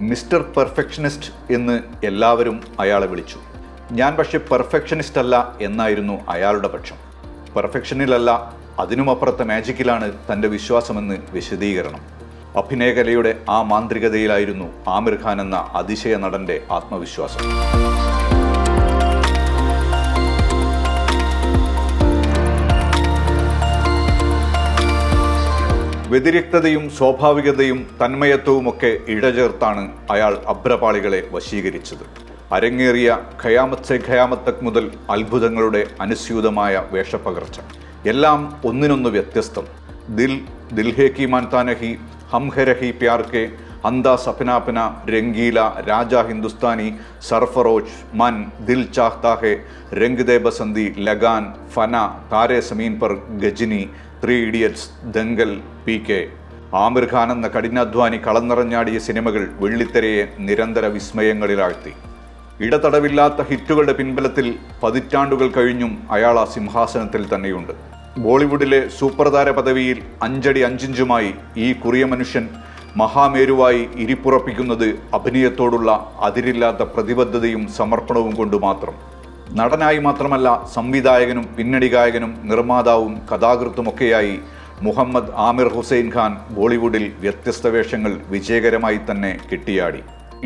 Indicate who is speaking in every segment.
Speaker 1: Mister perfectionist എന്ന് എല്ലാവരും അയാളെ വിളിച്ചു. ഞാൻ പക്ഷെ പെർഫെക്ഷനിസ്റ്റ് അല്ല എന്നായിരുന്നു അയാളുടെ പക്ഷം. പെർഫെക്ഷനിലല്ല അതിനുമപ്പുറത്തെ മാജിക്കിലാണ് തന്റെ വിശ്വാസമെന്ന് വിശദീകരണം. അഭിനയകലയുടെ ആ മാന്ത്രികതയിലായിരുന്നു ആമിർ ഖാൻ എന്ന അതിശയ നടന്റെ ആത്മവിശ്വാസം. വ്യതിരിക്തതയും സ്വാഭാവികതയും തന്മയത്വവുമൊക്കെ ഇഴചേർത്താണ് അയാൾ അഭ്രപാളികളെ വശീകരിച്ചത്. അരങ്ങേറിയ ഖയാമത്ത് സെ ഖയാമത്തക് മുതൽ അത്ഭുതങ്ങളുടെ അനുസ്യൂതമായ വേഷപ്പകർച്ച. എല്ലാം ഒന്നിനൊന്ന് വ്യത്യസ്തം. ദിൽ ദിൽഹേ കി മാൻതാനഹി ഹംഹരഹി പ്യാർക്കെ അന്ത സപനാപന Rangeela Raja Hindustani Sarfarosh Mann Dil Chahta Hai De Basanti Lagaan Fanaa Taare Zameen Par Ghajini three idiots Dangal P K. Aamir Khan എന്ന കഠിനാധ്വാനി കളന്നിറഞ്ഞാടിയ സിനിമകൾ വെള്ളിത്തിരയെ നിരന്തര വിസ്മയങ്ങളിലാഴ്ത്തി. ഇടതടവില്ലാത്ത ഹിറ്റുകളുടെ പിൻബലത്തിൽ പതിറ്റാണ്ടുകൾ കഴിഞ്ഞും അയാൾ ആ സിംഹാസനത്തിൽ തന്നെയുണ്ട്. ബോളിവുഡിലെ സൂപ്പർതാര പദവിയിൽ അഞ്ചടി അഞ്ചിഞ്ചുമായി ഈ കുറിയ മനുഷ്യൻ മഹാമേരുവായി ഇരിപ്പുറപ്പിക്കുന്നത് അഭിനയത്തോടുള്ള അതിരില്ലാത്ത പ്രതിബദ്ധതയും സമർപ്പണവും കൊണ്ട് മാത്രം. നടനായി മാത്രമല്ല സംവിധായകനും പിന്നണി ഗായകനും നിർമ്മാതാവും കഥാകൃത്തുമൊക്കെയായി മുഹമ്മദ് ആമിർ ഹുസൈൻ ഖാൻ ബോളിവുഡിൽ വ്യത്യസ്ത വേഷങ്ങൾ വിജയകരമായി തന്നെ കിട്ടിയാടി.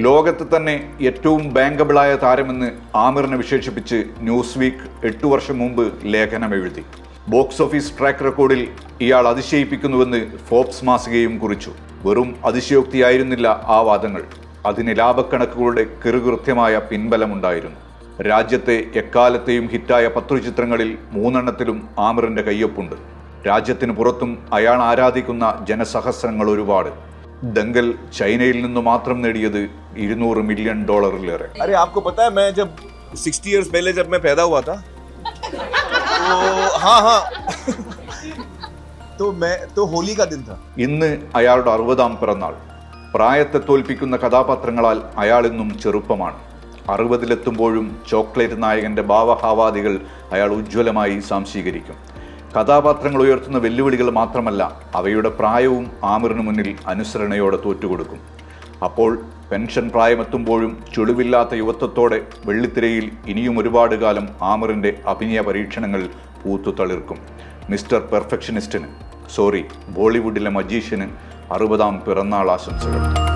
Speaker 1: ലോകത്ത് തന്നെ ഏറ്റവും ബാങ്കബിളായ താരമെന്ന് ആമിറിനെ വിശേഷിപ്പിച്ച് ന്യൂസ് വീക്ക് എട്ടു വർഷം മുമ്പ് ലേഖനം എഴുതി ബോക്സ് ഓഫീസ് ട്രാക്ക് റെക്കോർഡിൽ ഇയാൾ അതിശയിപ്പിക്കുന്നുവെന്ന് ഫോബ്സ് മാസികയും കുറിച്ചു വെറും അതിശയോക്തിയായിരുന്നില്ല ആ വാദങ്ങൾ അതിന് ലാഭക്കണക്കുകളുടെ കൃകൃത്യമായ പിൻബലമുണ്ടായിരുന്നു രാജ്യത്തെ എക്കാലത്തെയും ഹിറ്റായ പത്തു ചിത്രങ്ങളിൽ മൂന്നെണ്ണത്തിലും ആമിറിന്റെ കയ്യൊപ്പുണ്ട് രാജ്യത്തിന് പുറത്തും അയാൾ ആരാധിക്കുന്ന ജനസഹസ്രങ്ങൾ ഒരുപാട് ദങ്കൽ ചൈനയിൽ നിന്ന് മാത്രം നേടിയത് ഇരുന്നൂറ് മില്യൺ ഡോളറിലേറെ
Speaker 2: अरे आपको पता है मैं जब 60 इयर्स पहले जब मैं पैदा हुआ था तो हाँ हाँ तो मैं तो होली का दिन था
Speaker 1: ഇന്ന് അയാളുടെ അറുപതാം പിറന്നാൾ പ്രായത്തെ തോൽപ്പിക്കുന്ന കഥാപാത്രങ്ങളാൽ അയാൾ ഇന്നും ചെറുപ്പമാണ് അറുപതിലെത്തുമ്പോഴും ചോക്ലേറ്റ് നായകന്റെ ഭാവഹാവാദികൾ അയാൾ ഉജ്ജ്വലമായി സാംശീകരിക്കും കഥാപാത്രങ്ങൾ ഉയർത്തുന്ന വെല്ലുവിളികൾ മാത്രമല്ല അവയുടെ പ്രായവും ആമിറിന് മുന്നിൽ അനുസരണയോടെ തോറ്റുകൊടുക്കും അപ്പോൾ പെൻഷൻ പ്രായമെത്തുമ്പോഴും ചുളിവില്ലാത്ത യുവത്വത്തോടെ വെള്ളിത്തിരയിൽ ഇനിയും ഒരുപാട് കാലം ആമറിന്റെ അഭിനയ പരീക്ഷണങ്ങൾ പൂത്തുതളിർക്കും മിസ്റ്റർ പെർഫെക്ഷനിസ്റ്റിന് സോറി ബോളിവുഡിലെ മജീഷ്യന് അറുപതാം പിറന്നാൾ ആശംസകൾ.